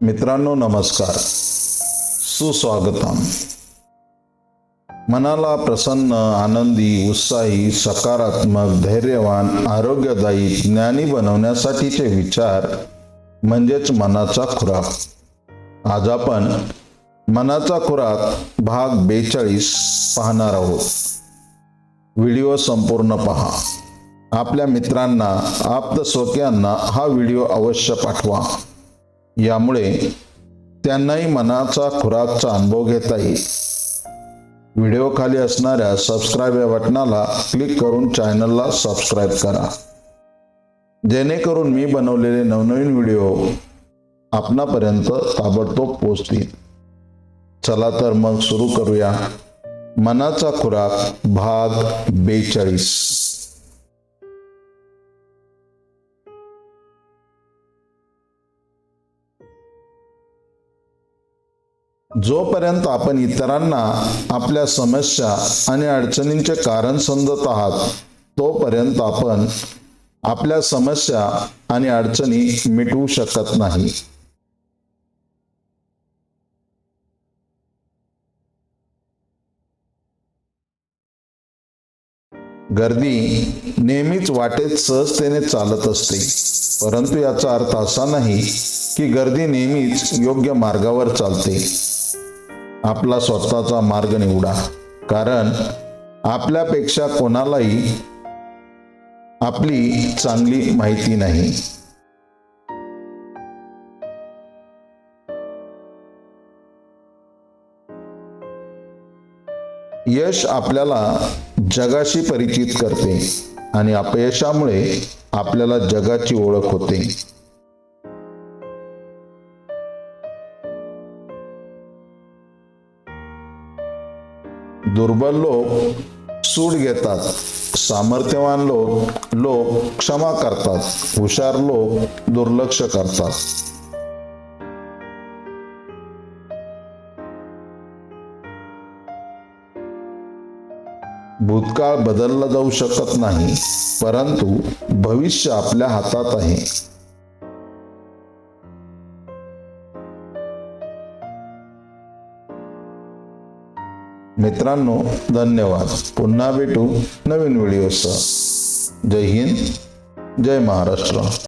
मित्रांनो नमस्कार. सुस्वागतम. मनाला प्रसन्न आनंदी उत्साही सकारात्मक धैर्यवान आरोग्यदायी ज्ञानी बनवण्यासाठीचे विचार म्हणजेच मनाचा खुराक आज आपण मनाचा खुराक भाग बेचाळीस पाहणार आहोत. व्हिडिओ संपूर्ण पहा. आपल्या मित्रांना आप्त स्वकीयांना हा व्हिडिओ अवश्य पाठवा. यामुळे त्यांनाही मनाचा खुराकचा अनुभव घेता येईल. व्हिडिओ खाली असणाऱ्या सबस्क्राईब या बटनाला क्लिक करून चॅनलला सबस्क्राईब करा. जेणेकरून मी बनवलेले नवनवीन व्हिडिओ आपणापर्यंत ताबडतोब पोचतील चला तर मग सुरू करूया. मनाचा खुराक भाग बेचाळीस. जोपर्यंत आपण इतरांना आपल्या समस्या आणि अडचणींचे कारण समजत आहात तोपर्यंत आपण आपल्या समस्या आणि अडचणी मिटवू शकत नाही. गर्दी नेहमीच वाटेत सहजतेने चालत असते. परंतु याचा अर्थ असा नाही की गर्दी नेहमीच योग्य मार्गावर चालते. आपला स्वतःचा मार्ग निवडा. कारण आपल्यापेक्षा कोणालाही आपली चांगली माहिती नाही. यश आपल्याला जगाशी परिचित करते आणि अपयशामुळे आपल्याला जगाची ओळख होते. दुर्बल लोक सूट घेतात. सामर्थ्यवान लोक लोक क्षमा करतात. हुशार लोक दुर्लक्ष करतात. भूतकाळ बदलला जाऊ शकत नाही परंतु भविष्य आपल्या हातात आहे. मित्रांनो धन्यवाद. पुन्हा भेटू नवीन व्हिडिओसह. जय हिंद जय महाराष्ट्र.